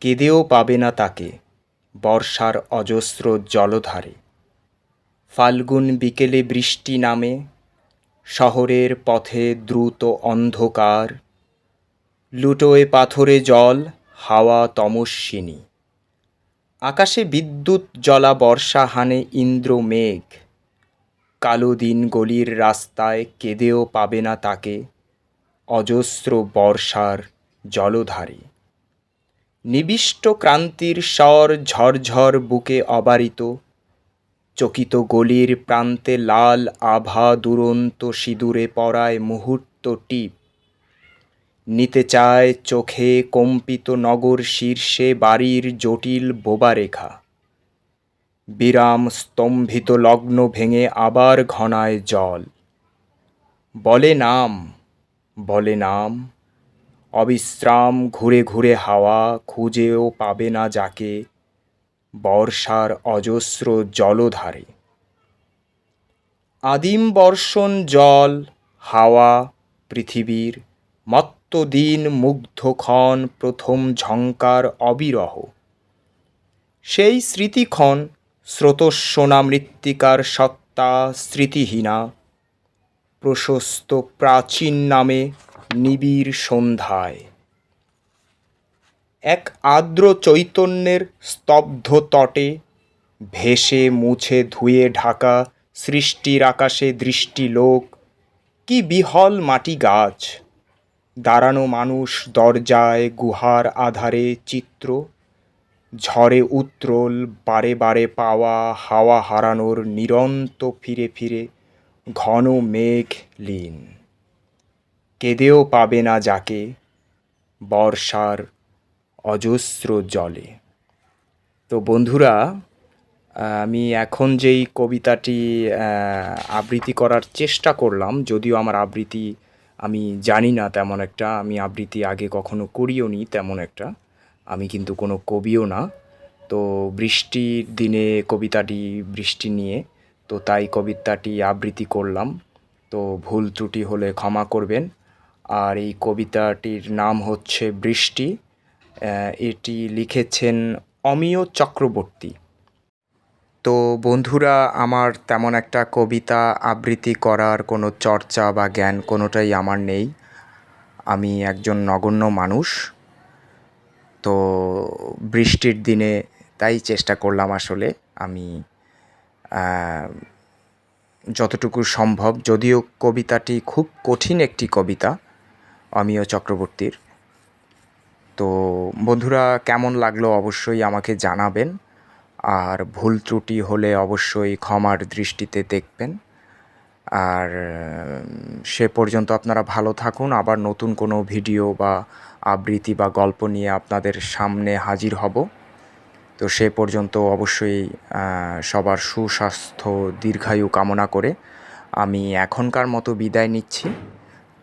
কেঁদেও পাবে না তাকে, বর্ষার অজস্র জলধারে। ফাল্গুন বিকেলে বৃষ্টি নামে, শহরের পথে দ্রুত অন্ধকার। লুটোয় পাথরে জল, হাওয়া তমস্বিনী। আকাশে বিদ্যুৎ জলা বর্ষা হানে ইন্দ্র মেঘ। কালো দিন গলির রাস্তায় কেঁদেও পাবে না তাকে, অজস্র বর্ষার জলধারে। নিবিষ্ট ক্রান্তির স্বর ঝরঝর বুকে অবারিত, চকিত গলির প্রান্তে লাল আভা দুরন্ত সিঁদুরে পড়ায় মুহূর্ত টিপ। নিতে চায় চোখে কম্পিত নগর শীর্ষে বাড়ির জটিল বোবারেখা বিরাম স্তম্ভিত লগ্ন ভেঙে আবার ঘনায় জল। বলে নাম বলে নাম অবিশ্রাম ঘুরে ঘুরে হাওয়া খুঁজেও পাবে না যাকে, বর্ষার অজস্র জলধারে। আদিম বর্ষণ জল, হাওয়া, পৃথিবীর মত্ত দিন মুগ্ধক্ষণ প্রথম ঝঙ্কার অবিরহ। সেই স্মৃতিক্ষণ, স্রোতস্বনা মৃত্তিকার সত্তা স্মৃতিহীনা, প্রশস্ত প্রাচীন নামে নিবিড় সন্ধ্যায়। এক আর্দ্র চৈতন্যের স্তব্ধ তটে ভেসে মুছে ধুয়ে ঢাকা সৃষ্টির আকাশে দৃষ্টিলোক কি বিহল মাটি গাছ। দাঁড়ানো মানুষ দরজায় গুহার আধারে চিত্র, ঝড়ে উত্রল বারে বারে পাওয়া হাওয়া হারানোর নিরন্ত ফিরে ফিরে ঘন মেঘ লীন। কেঁদেও পাবে না যাকে, বর্ষার অজস্র জলে। তো বন্ধুরা আমি এখন যেই কবিতাটি আবৃত্তি করার চেষ্টা করলাম, যদিও আমার আবৃত্তি আমি জানি না তেমন একটা, আমি আবৃত্তি আগে কখনো করিও নি তেমন একটা, আমি কিন্তু কোনো কবিও না। তো বৃষ্টির দিনে কবিতাটি, বৃষ্টি নিয়ে, তো তাই কবিতাটি আবৃত্তি করলাম। তো ভুল ত্রুটি হলে ক্ষমা করবেন। আর এই কবিতাটির নাম হচ্ছে বৃষ্টি। এটি লিখেছেন অমিয় চক্রবর্তী। তো বন্ধুরা, আমার তেমন একটা কবিতা আবৃত্তি করার কোনো চর্চা বা জ্ঞান কোনোটাই আমার নেই। আমি একজন নগণ্য মানুষ। তো বৃষ্টির দিনে তাই চেষ্টা করলাম আসলে। আমি যতটুকু সম্ভব, যদিও কবিতাটি খুব কঠিন একটি কবিতা অমিয় চক্রবর্তীর। তো বন্ধুরা, কেমন লাগল অবশ্যই আমাকে জানাবেন। আর ভুল ত্রুটি হলে অবশ্যই ক্ষমার দৃষ্টিতে দেখবেন। আর সে পর্যন্ত আপনারা ভালো থাকুন। আবার নতুন কোনো ভিডিও বা আবৃত্তি বা গল্প নিয়ে আপনাদের সামনে হাজির হব। তো সে পর্যন্ত অবশ্যই সবার সুস্বাস্থ্য, দীর্ঘায়ু কামনা করে আমি এখনকার মতো বিদায় নিচ্ছি।